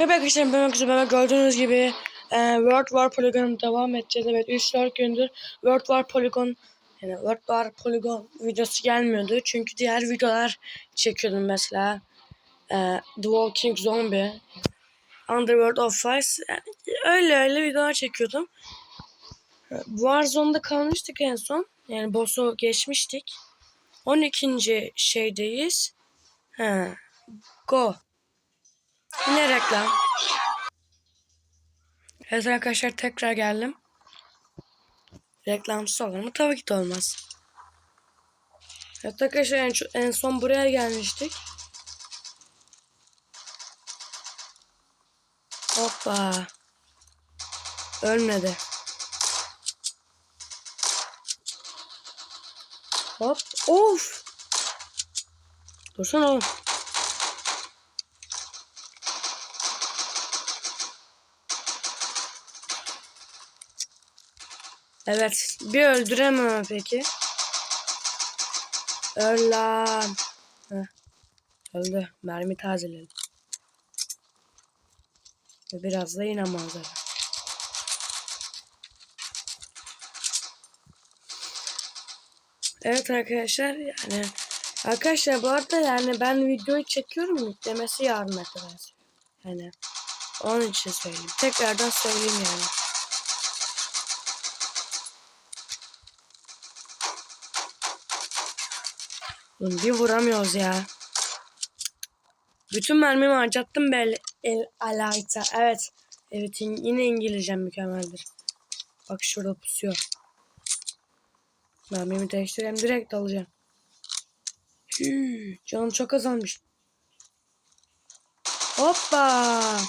Ve arkadaşlar ben üzere gördüğünüz gibi e, World War Polygon devam edeceğiz. Evet 3-4 gündür World War Polygon yani World War Polygon videosu gelmiyordu. Çünkü diğer videolar çekiyordum mesela. E, The Walking Zombie, Underworld of Fires. Yani öyle öyle videolar çekiyordum. Warzone'da kalmıştık en son. Yani boss'u geçmiştik. 12. şeydeyiz. Ha. Go. Yine reklam. Evet arkadaşlar tekrar geldim. Reklamsız olur mu? Tabii ki de olmaz. Evet arkadaşlar en, en son buraya gelmiştik. Hoppa. Ölmedi. Hop. Of. Dursana oğlum. Evet. Bir öldüremem peki. Öl lan. Heh. Öldü. Mermi tazeledim. Ve biraz da yine manzara. Evet arkadaşlar yani arkadaşlar bu arada yani ben videoyu çekiyorum yüklemesi yarına kadar. Yani onun için söyleyeyim. Tekrardan söyleyeyim yani. Bir vuramıyoruz ya. Bütün mermimi harcattım be el, alayta. Evet. Evet in- yine İngilizcem mükemmeldir. Bak şurada pusuyor. Mermimi değiştireyim direkt alacağım. Hüüü, canım çok azalmış. Hoppa.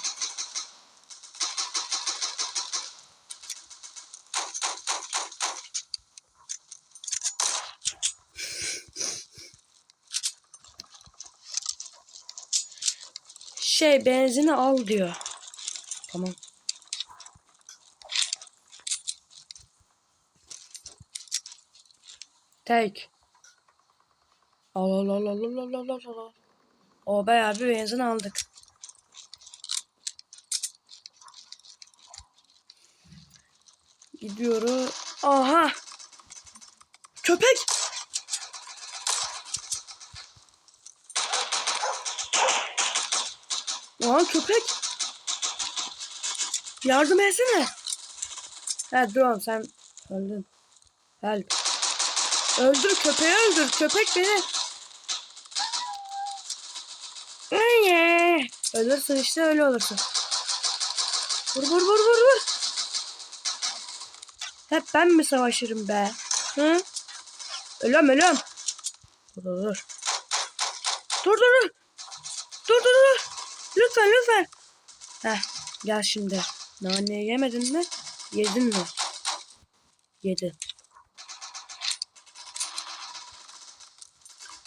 şey benzini al diyor. Tamam. Tek. Al al al al al al al al. O bayağı bir benzin aldık. Gidiyoruz. Aha. Köpek. Aa köpek. Yardım etsene. Ha dur sen öldün. Help. Öldür köpeği öldür. Köpek beni. Ölürsün işte öyle olursun. Vur vur vur vur vur. Hep ben mi savaşırım be? Hı? Ölüyorum ölüyorum. Dur dur dur. Dur dur dur. Dur dur dur. Lütfen lütfen. Heh gel şimdi. Nane yemedin mi? Yedin mi? Yedi.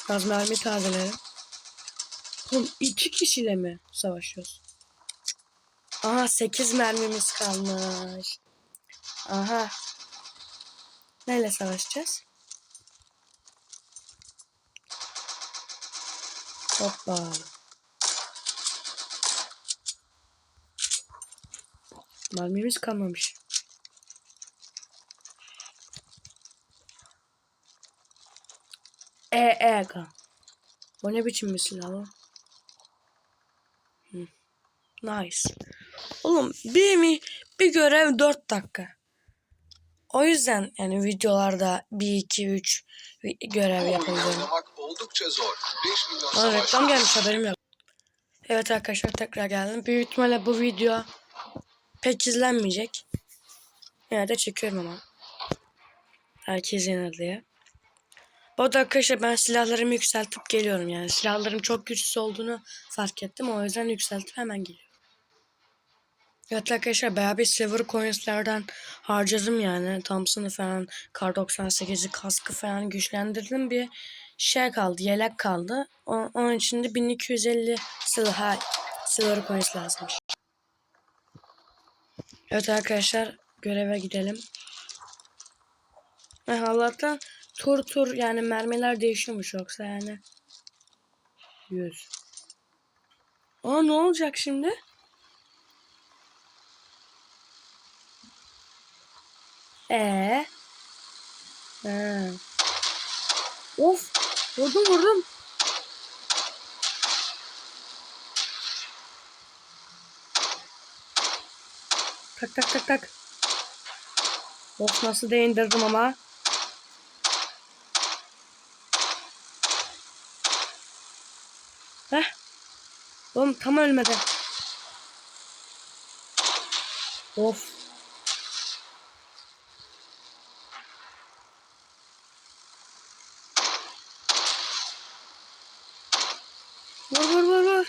Gaz mermi tazelerim. Oğlum iki kişiyle mi savaşıyoruz? Aha sekiz mermimiz kalmış. Aha. Neyle savaşacağız? Hoppa. Mermimiz kalmamış. E e kan. Bu ne biçim bir silah lan? Nice. Oğlum bir mi bir görev 4 dakika. O yüzden yani videolarda 1 2 3 görev yapabiliyorum. Oynamak oldukça zor. 5 milyon Bana reklam gelmiş haberim yok. Evet arkadaşlar tekrar geldim. Büyük ihtimalle bu video pek izlenmeyecek. Yine de çekiyorum ama. Herkes yenir diye. Bu arada arkadaşlar ben silahlarımı yükseltip geliyorum yani. Silahlarım çok güçsüz olduğunu fark ettim. O yüzden yükseltip hemen geliyorum. Evet arkadaşlar bir silver coinslerden harcadım yani. Thompson'ı falan, Kar 98'i, kaskı falan güçlendirdim. Bir şey kaldı, yelek kaldı. Onun için de 1250 silver, silver coins lazımmış. Evet arkadaşlar göreve gidelim. Eh, Allah'tan tur tur yani mermiler değişiyormuş yoksa yani. 100. Aa ne olacak şimdi? Ee. Ha. Of. Vurdum vurdum. Tak tak tak tak. Of nasıl değindirdim ama. Heh. Oğlum tam ölmedi. Of. Vur vur vur vur.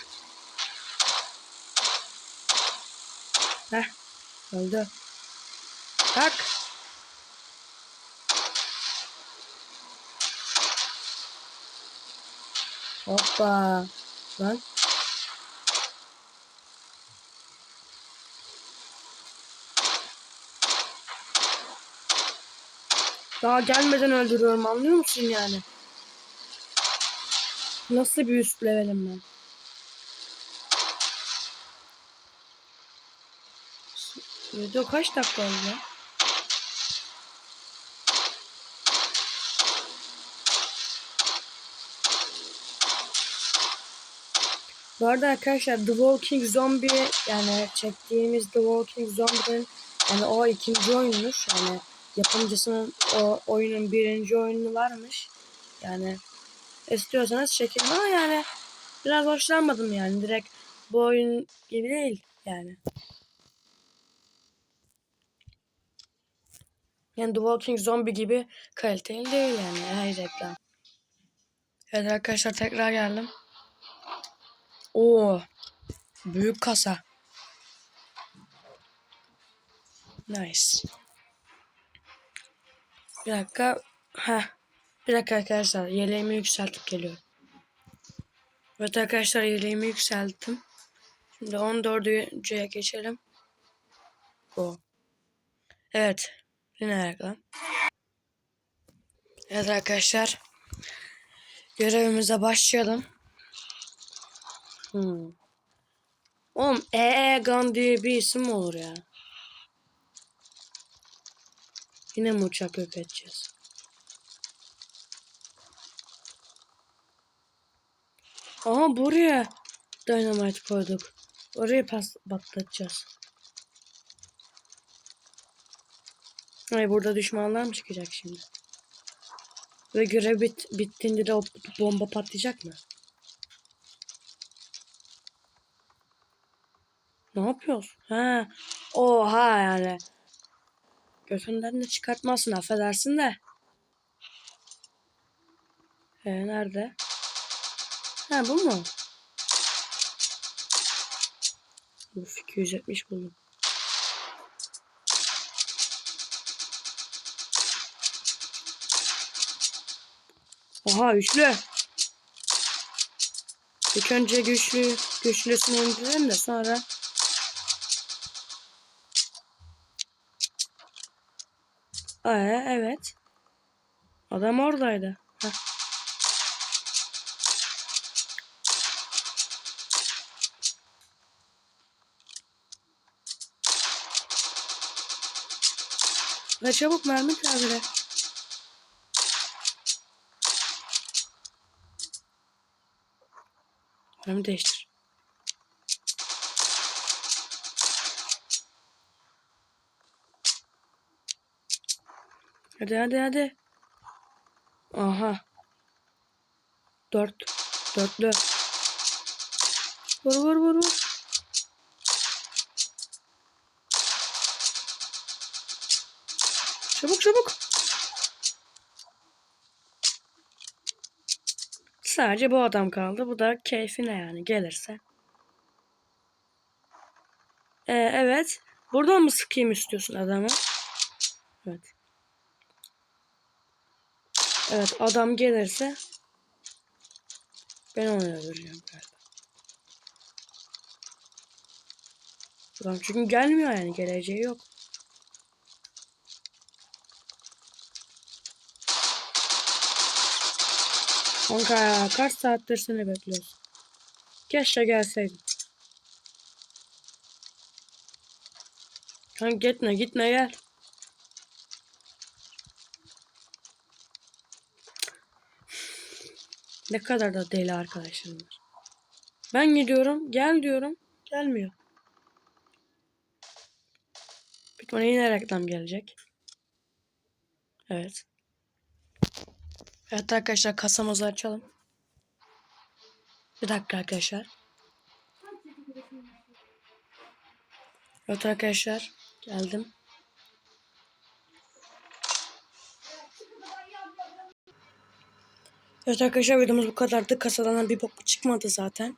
Heh. Öldü. Tak. Hoppa. Lan. Daha gelmeden öldürüyorum anlıyor musun yani? Nasıl bir üst levelim ben? Video kaç dakika oldu ya? Bu arada arkadaşlar The Walking Zombie yani çektiğimiz The Walking Zombie'nin yani o ikinci oyunmuş yani yapımcısının o oyunun birinci oyunu varmış yani istiyorsanız çekin ama yani biraz hoşlanmadım yani direkt bu oyun gibi değil yani. Yani The Walking Zombie gibi kaliteli değil yani her reklam. Evet arkadaşlar tekrar geldim. Oo. Büyük kasa. Nice. Bir dakika. Ha. Bir dakika arkadaşlar. Yeleğimi yükseltip geliyorum. Evet arkadaşlar yeleğimi yükselttim. Şimdi 14'e geçelim. O. Evet. Yine reklam. Evet arkadaşlar. Görevimize başlayalım. Hmm. Oğlum EE Gun diye bir isim olur ya? Yine mi uçak yok edeceğiz? Aha buraya dynamite koyduk. Orayı pas patlatacağız. Ay burada düşmanlar mı çıkacak şimdi? Ve görev bit bittiğinde de o bomba patlayacak mı? Ne yapıyoruz? Ha. Oha yani. Götünden de çıkartmasın affedersin de. Ee, nerede? Ha bu mu? Uf 270 buldum. Oha üçlü. İlk önce güçlü güçlüsünü indirelim de sonra Ee, evet. Adam oradaydı. Heh. Ve çabuk mermi kavire. Mermi değiştir. Hadi hadi hadi. Aha. Dört. Dörtlü. Vur vur vur vur. Çabuk çabuk. Sadece bu adam kaldı. Bu da keyfine yani gelirse. Ee, evet. Buradan mı sıkayım istiyorsun adamı? Evet. Evet adam gelirse ben onu öldüreceğim galiba. Adam çünkü gelmiyor yani geleceği yok. Kanka kaç saattir seni bekliyoruz. Keşke gelseydin. Kanka gitme gitme gel. Ne kadar da deli arkadaşım var. Ben gidiyorum gel diyorum gelmiyor. Bitmana yine reklam gelecek. Evet. Evet arkadaşlar kasamızı açalım. Bir dakika arkadaşlar. Evet arkadaşlar geldim. Evet arkadaşlar videomuz bu kadardı. Kasadan bir bok çıkmadı zaten.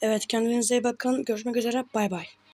Evet kendinize iyi bakın. Görüşmek üzere. Bay bay.